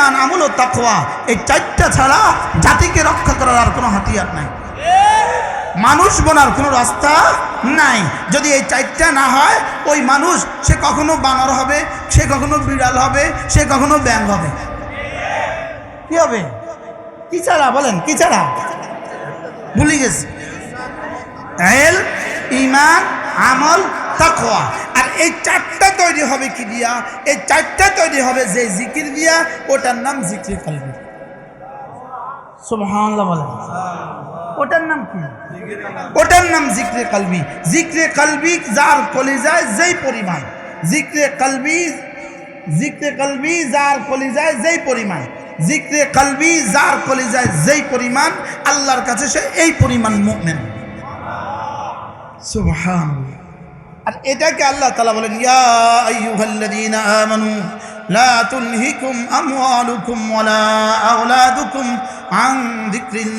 ইমান, আমল ও তাকওয়া, এই চারটা ছাড়া জাতিকে রক্ষা করার আর কোনো হাতিয়ার নাই। মানুষ বোনার কোনো রাস্তা নাই। যদি এই চারটা না হয়, ওই মানুষ সে কখনো বানর হবে, সে কখনো বিড়াল হবে, সে কখনো ব্যাং হবে। কি হবে? কি ছাড়া? বলেন, কি ছাড়া? ভুলে গেছি। ইমান, আমল, তাকওয়া। আর এই চারটা তৈরি হবে কি দিয়া? এই চারটা তৈরি হবে যে জিকির দিয়া ওটার নাম জিকির কালবি। সুবহানাল্লাহ ওটার নাম কি? ওটার নাম জিক্রে কালবি। জিক্রে কালবি যার কলিজায় যেই পরিমাণ। জিক্রে কালবি জিক্রে কালবি যার কলিজায় যেই পরিমাণ। জিক্রে কালবি যার কলিজায় যেই পরিমাণ আল্লাহর কাছে সে এই পরিমাণ মুমিন। সুবহানাল্লাহ। আর এটাকে আল্লাহ তালা বলেন, ইয়া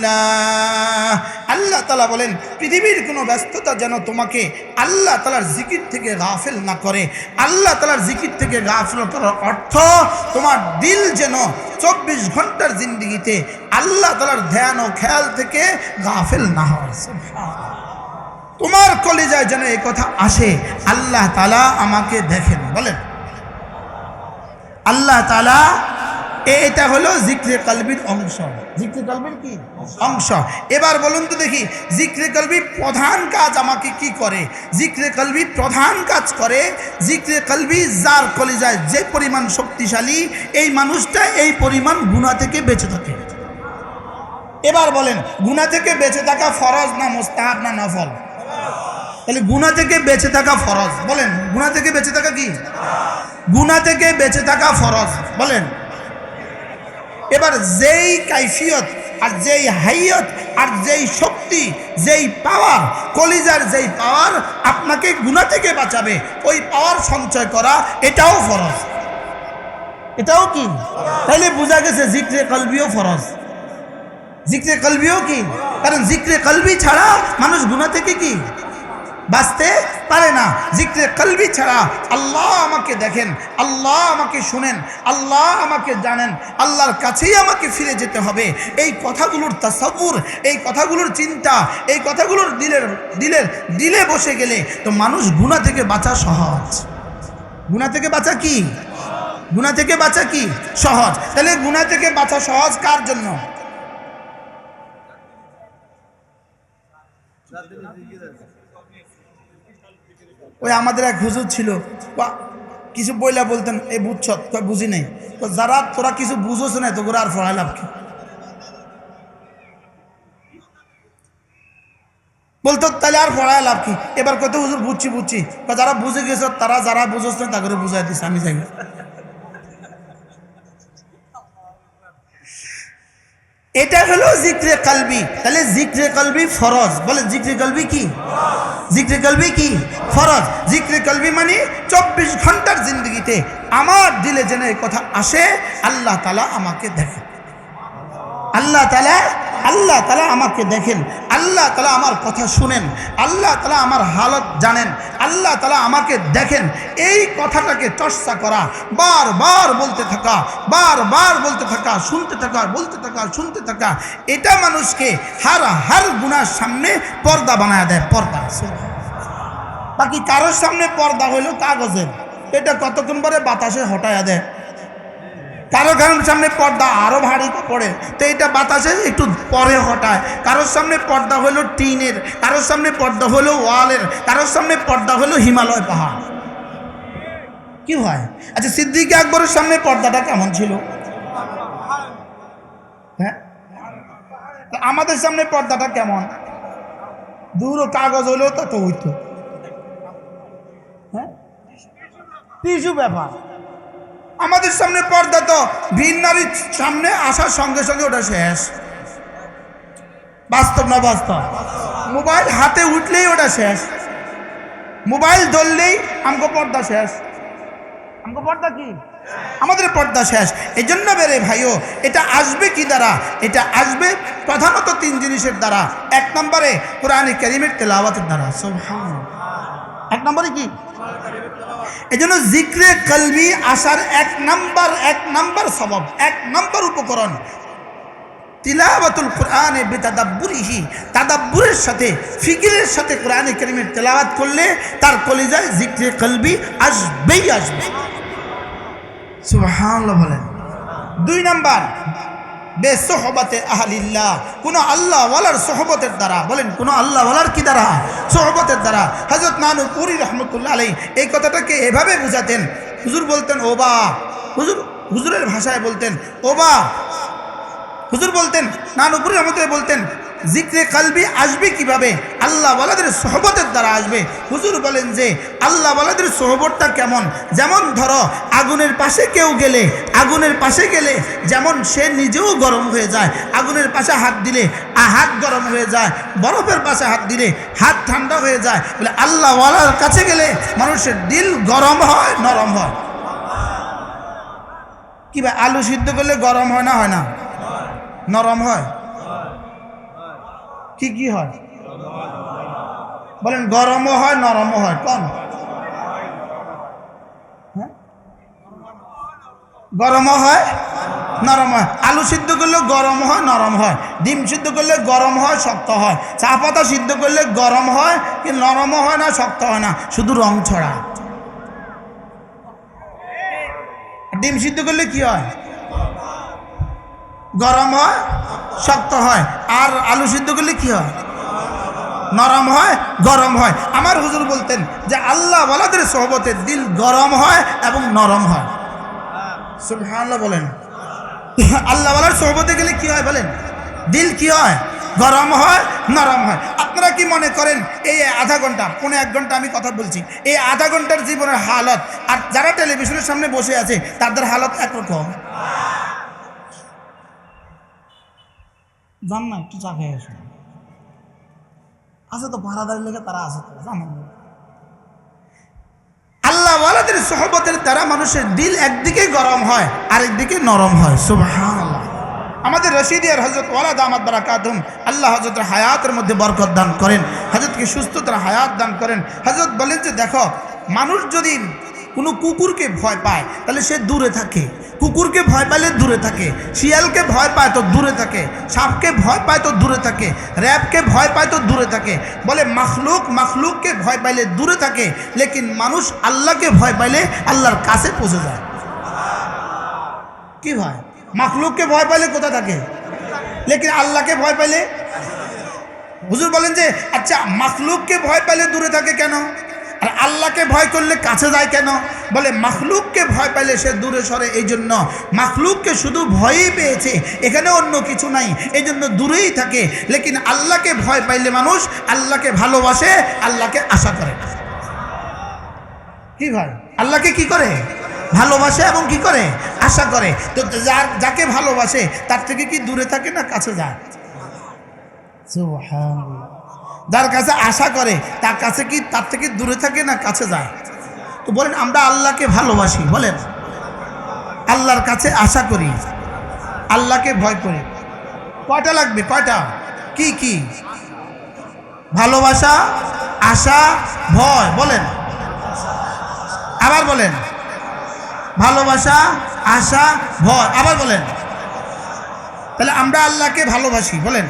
লা আল্লাহ তালা বলেন, পৃথিবীর কোনো ব্যস্ততা যেন তোমাকে আল্লাহ তালার জিকির থেকে গাফেল না করে, আল্লাহ তালার জিকির থেকে গাফেল করার অর্থ তোমার দিল যেন চব্বিশ ঘণ্টার জিন্দিগিতে আল্লাহ তালার ধ্যান ও খেয়াল থেকে গাফেল না হয়। তোমার কলিজায় যেন এই কথা আসে, আল্লাহ তালা আমাকে দেখেন, বলেন। আল্লাহ তালা এটা হলো জিক্রে কালবির অংশ। জিক্রে কালবির কি? অংশ। এবার বলুন তো দেখি, জিক্রে কালবি প্রধান কাজ আমাকে কি করে? জিক্রে কালবি প্রধান কাজ করে, জিক্রে কালবি যার কলিজায় যে পরিমাণ শক্তিশালী, এই মানুষটা এই পরিমাণ গুণা থেকে বেঁচে থাকে। এবার বলেন, গুণা থেকে বেঁচে থাকা ফরজ না মোস্তাহাব না নফল? তাহলে গুণা থেকে বেঁচে থাকা ফরজ, বলেন। গুণা থেকে বেঁচে থাকা কি? গুণা থেকে বেঁচে থাকা ফরজ, বলেন। এবার যেই কাইফিয়ত আর যেই হাইয়ত আর যেই শক্তি, যেই পাওয়ার, কলিজার যেই পাওয়ার আপনাকে গুণা থেকে বাঁচাবে, ওই পাওয়ার সঞ্চয় করা এটাও ফরজ। এটাও কি? তাইলে বোঝা গেছে জিক্রে কলবিও ফরজ। জিক্রে কলবিও কি? কারণ জিক্রে কলবি ছাড়া মানুষ গুণা থেকে কি? বাঁচতে পারে না। জিক্রে কলবি ছাড়া আল্লাহ আমাকে দেখেন, আল্লাহ আমাকে শুনেন, আল্লাহ আমাকে জানেন, আল্লাহর কাছেই আমাকে ফিরে যেতে হবে। এই কথাগুলোর তাসাবুর, এই কথাগুলোর চিন্তা, এই কথাগুলোর দিলের দিলের, দিলে বসে গেলে তো মানুষ গুণা থেকে বাঁচা সহজ। গুণা থেকে বাঁচা কি? গুণা থেকে বাঁচা কি? সহজ। তাহলে গুণা থেকে বাঁচা সহজ কার জন্য? ওই আমাদের এক হুজুর ছিল। কিছু বইলা বলতেন এই বুঝছ তো বুঝি নাই। তো যারা, তোরা কিছু বুঝোস না তো আর পড়াই লাভ কি? বলতো, তাহলে আর পড়ায় লাভ কি? এবার কত হুজুর বুঝছি বুঝছি। যারা বুঝে গেছ, তারা যারা বুঝোস না তাকে বুঝাই দিস আমি যাই এটা হলো জিক্রে কালবি। তাহলে জিক্রে কালবি ফরজ। বলে, জিক্রে কালবি কি? জিক্রে কলবি কি? ফরজ। জিক্রে কলবি মানে চব্বিশ ঘণ্টার জিন্দগিতে আমার দিলে যেন কথা আসে, আল্লাহ তালা আমাকে দেখে আল্লাহ তালা আল্লাহ তালা আমাকে দেখেন, আল্লাহ তালা আমার কথা শুনেন, আল্লাহ তালা আমার হালত জানেন, আল্লাহ তালা আমাকে দেখেন। এই কথাটাকে চর্চা করা, বারবার বলতে থাকা, বারবার বলতে থাকা, শুনতে থাকা, বলতে থাকা, শুনতে থাকা, এটা মানুষকে হার হার গুণার সামনে পর্দা বানায় দেয়, পর্দা বাকি কারোর সামনে পর্দা হইল কাগজের, এটা কতক্ষণ পরে বাতাসে হটায়া দেয়? কারও কারোর সামনে পর্দা আরও ভারী পড়ে, তো এটা বাতাসে একটু পরে হটায় কারোর সামনে পর্দা হলো টিনের, কারোর সামনে পর্দা হলো ওয়ালের, কারোর সামনে পর্দা হলো হিমালয় পাহাড়। কি হয়? আচ্ছা সিদ্দিক আকবরের সামনে পর্দাটা কেমন ছিল? হ্যাঁ? আমাদের সামনে পর্দাটা কেমন? দূর কাগজ হলেও তত হইতো। হ্যাঁ? টিসু ব্যাপার আমাদের সামনে পর্দা তো। ভিন নারীর সামনে আসার সঙ্গে সঙ্গে ওটা শেষ। বাস্তব না বাস্তব? মোবাইল হাতে উঠলেই ওটা শেষ। মোবাইল ধরলেই আমগো পর্দা শেষ। আমগো পর্দা কি? আমাদের পর্দা শেষ। এই জন্য বেরে ভাইও, এটা আসবে কি দ্বারা? এটা আসবে প্রধানত তিন জিনিসের দ্বারা। এক নম্বরে কোরআনে করিমের তেলাওয়াতের দ্বারা। সুবহানাল্লাহ। এক নম্বরে কি? এজন্য জিক্রে কলবি আসার এক নাম্বার এক নাম্বার সবব, এক নাম্বার উপকরণ। তিলাওয়াতুল কোরআনে বেতাদাব্বুরিহি, তাদাব্বুরের সাথে, ফিকিরের সাথে কোরআনে করিমের তেলাওয়াত করলে তার কলিজায় জিক্রে কলবি আসবেই আসবে সুবহানাল্লাহ বলেন। দুই নাম্বার বেসহবতে আহলিল্লাহ। কোন আল্লাহ ওয়ালার সোহবতের দ্বারা, বলেন, কোন আল্লাহ ওয়ালার কি দ্বারা? সোহবতের দ্বারা। হজরত নানু পুরী রহমতুল্লাহ আলাই এই কথাটাকে এভাবে বুঝাতেন। হুজুর বলতেন ওবা হুজুর, হুজুরের ভাষায় বলতেন ওবা হুজুর বলতেন নানুপুরের মতো বলতেন জিক্রে কালবি আসবে কীভাবে? আল্লাহ ওয়ালাদের সহবতের দ্বারা আসবে। হুজুর বলেন যে, আল্লাহ ওয়ালাদের সহবতটা কেমন? যেমন ধরো, আগুনের পাশে কেউ গেলে, আগুনের পাশে গেলে যেমন সে নিজেও গরম হয়ে যায়, আগুনের পাশে হাত দিলে হাত গরম হয়ে যায়, বরফের পাশে হাত দিলে, হাত ঠান্ডা হয়ে যায়, বলে আল্লাহ ওয়ালার কাছে গেলে মানুষের দিল গরম হয়, নরম হয়। কি ভাই, আলু সিদ্ধ করলে গরম হয় না হয় না? নরম হয়। কি কি হয়? বলেন গরমও হয় নরমও হয় কোন হ্যাঁ? গরমও হয়, নরম হয়। আলু সিদ্ধ করলে গরম হয়, নরম হয়। ডিম সিদ্ধ করলে গরম হয়, শক্ত হয়। চা পাতা সিদ্ধ করলে গরম হয়, কি নরমও হয় না, শক্ত হয় না? শুধু রং ছড়া ডিম সিদ্ধ করলে কি হয়? গরম হয়, শক্ত হয়। আর আলু সিদ্ধ করলে কি হয়? নরম হয়, গরম হয়। আমার হুজুর বলতেন যে, আল্লাহ ওয়ালাদের সহবতে দিল গরম হয় এবং নরম হয়। সুবহানাল্লাহ বলেন। আল্লাহ ওয়ালার সহবতে গেলে কি হয় বলেন? দিল কি হয়? গরম হয়, নরম হয়। আপনারা কি মনে করেন, এই আধা ঘণ্টা, পৌনে এক ঘণ্টা আমি কথা বলছি, এই আধা ঘণ্টার জীবনের হালত, আর যারা টেলিভিশনের সামনে বসে আছে, তাদের হালত একরকম? জান না একটু চা আসুন। আছে তো ভাড়াদারি লেগে তারা আছে তো, জানেন। আল্লাহ সহবতের দ্বারা মানুষের দিল একদিকে গরম হয়, আরেকদিকে নরম হয়। সুবহানাল্লাহ। আমাদের রশিদিয়ার হজরত ওয়ালাদ আহমদ বারাকাতুম আল্লাহ হজরতের হায়াতের মধ্যে বরকত দান করেন হজরতকে সুস্থতার হায়াত দান করেন। হজরত বলেন যে, দেখো, মানুষ যদি কোনো কুকুরকে ভয় পায়, তাহলে সে দূরে থাকে। কুকুরকে ভয় পাইলে দূরে থাকে, শিয়ালকে ভয় পায় তো দূরে থাকে, সাপকে ভয় পায় তো দূরে থাকে, র্যাবকে ভয় পায় তো দূরে থাকে। বলে মাখলুক মাখলুককে ভয় পাইলে দূরে থাকে, লেকিন মানুষ আল্লাহকে ভয় পাইলে আল্লাহর কাছে পৌঁছে যায়। কি ভয়? মাখলুককে ভয় পাইলে কোথা থাকে? লেকিন আল্লাহকে ভয় পাইলে? হুজুর বলেন যে আচ্ছা মাখলুককে ভয় পাইলে দূরে থাকে কেন? আর আল্লাহকে ভয় করলে কাছে যায় কেন? বলে, মাখলুককে ভয় পাইলে সে দূরে সরে। এই জন্য মাখলুককে শুধু ভয়ই পেয়েছে, এখানে অন্য কিছু নাই, এই জন্য দূরেই থাকে। লেকিন আল্লাহকে ভয় পাইলে মানুষ আল্লাহকে ভালোবাসে, আল্লাহকে আশা করে। কি ভাই আল্লাহকে কি করে? ভালোবাসে এবং কি করে? আশা করে। তো যার, যাকে ভালোবাসে, তার থেকে কি দূরে থাকে না কাছে যায়। যার কাছে আশা করে, তার কাছে কি, তার থেকে দূরে থাকে না কাছে যায়? তো বলেন, আমরা আল্লাহকে ভালোবাসি, বলেন। আল্লাহর কাছে আশা করি, আল্লাহকে ভয় করি। কয়টা লাগবে? কয়টা? কি কি? ভালোবাসা, আশা, ভয়, বলেন। আবার বলেন। ভালোবাসা, আশা, ভয়, আবার বলেন। তাহলে আমরা আল্লাহকে ভালোবাসি, বলেন।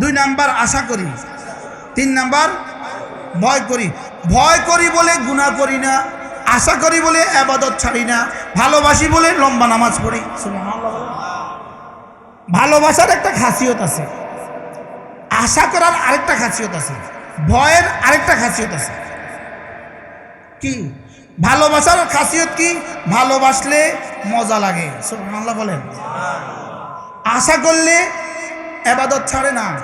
দুই নাম্বার আশা করি, তিন নাম্বার ভয় করি। ভয় করি বলে গুণা করি না, আশা করি বলে আবাদত ছাড়ি না, ভালোবাসি বলে লম্বা নামাজ পড়ি। ভালোবাসার একটা খাসিয়ত আছে, আশা করার আরেকটা খাসিয়ত আছে, ভয়ের আরেকটা খাসিয়ত আছে। কি? ভালোবাসার খাসিয়ত কি? ভালোবাসলে মজা লাগে। সুবহানাল্লাহ বলেন। আশা করলে এবাদত ছাড়ে না।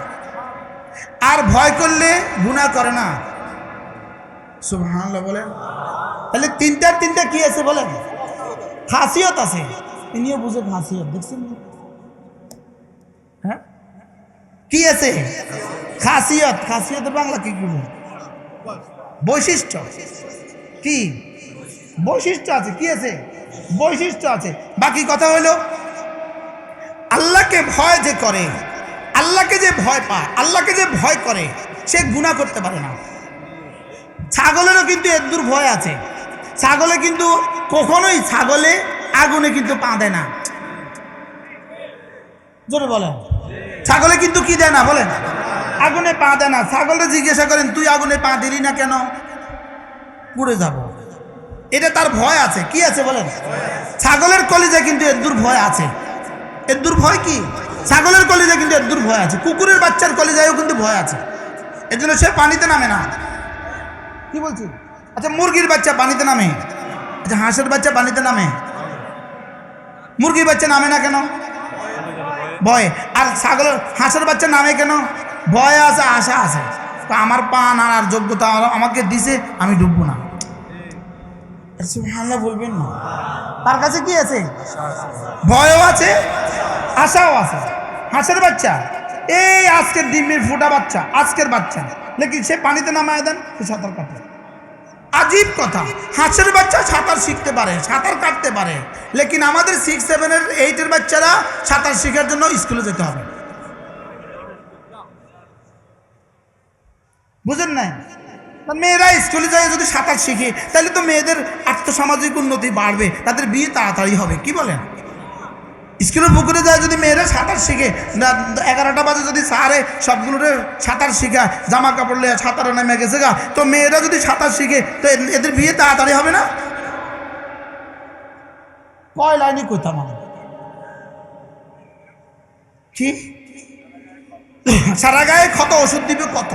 আর ভয় করলে গুণা করে না। সুবহানাল্লাহ বলেন। তাহলে তিনটার তিনটা কি আছে বলেন? খাসিয়ত আছে। ইনিও বুঝে খাসিয়ত, দেখছেন হ্যাঁ? কি আছে? খাসিয়ত। খাসিয়তের বাংলা কি কি বৈশিষ্ট্য। কি? বৈশিষ্ট্য আছে। কি আছে? বৈশিষ্ট্য আছে। বাকি কথা হলো আল্লাহকে ভয় যে করে আল্লাহকে যে ভয় পায়, আল্লাহকে যে ভয় করে, সে গুণা করতে পারে না। ছাগলেরও কিন্তু এদুর ভয় আছে। ছাগলে কিন্তু কখনোই ছাগলে আগুনে কিন্তু পা দেয় না। জোরে বলেন। ছাগলে কিন্তু কি দেয় না, বলেন। আগুনে পা দেয় না। ছাগলটা জিজ্ঞাসা করেন, তুই আগুনে পা দিলি না কেন? পুড়ে যাব। এটা তার ভয় আছে। কি আছে বলেন? ছাগলের কলিজা কিন্তু এর ভয় আছে। এর ভয় কি? ছাগলের কলিজা কিন্তু এর ভয় আছে, কুকুরের বাচ্চার কলিজায়ও কিন্তু ভয় আছে। এর জন্য সে পানিতে নামে না। কি বলছি? আচ্ছা মুরগির বাচ্চা পানিতে নামে। আচ্ছা হাঁসের বাচ্চা পানিতে নামে। মুরগির বাচ্চা নামে না কেন? ভয়। আর ছাগলের, হাঁসের বাচ্চা নামে কেন? ভয় আছে, আশা আছে। তো আমার পা নাড়ার যোগ্যতা আমাকে দিছে, আমি ডুববো না। বলবেন না। তার কাছে কি আছে? ভয়ও আছে আশাও আছে। হাঁসের বাচ্চা। এই আজকের ডিমের ফোটা বাচ্চা, আজকের বাচ্চা। লেকিন সে পানিতে নামায় দেন? সে সাঁতার কাটে। আজীব কথা। হাঁসের বাচ্চা সাঁতার শিখতে পারে, সাঁতার কাটতে পারে। লেকিন আমাদের সিক্স সেভেনের এইটের বাচ্চারা সাঁতার শেখার জন্য স্কুলে যেতে হবে। বুঝেন নাই? মেয়েরা স্কুলে যায় যদি সাঁতার শিখে, তাহলে তো মেয়েদের আর্থসামাজিক উন্নতি বাড়বে, তাদের বিয়ে তাড়াতাড়ি হবে, কি বলেন? স্কুলের পুকুরে যায় যদি মেয়েরা সাঁতার শিখে এগারোটা বাজে যদি সারে সবগুলোরে সাঁতার শিখায়, জামা কাপড় লেয়া সাঁতারে নেমে গেছে গা, তো মেয়েরা যদি সাঁতার শিখে, তো এদের বিয়ে তাড়াতাড়ি হবে না? কয় লাইনে কইতাম আমি? কি? সারা গায়ে ক্ষত, ওষুধ দিবে কত?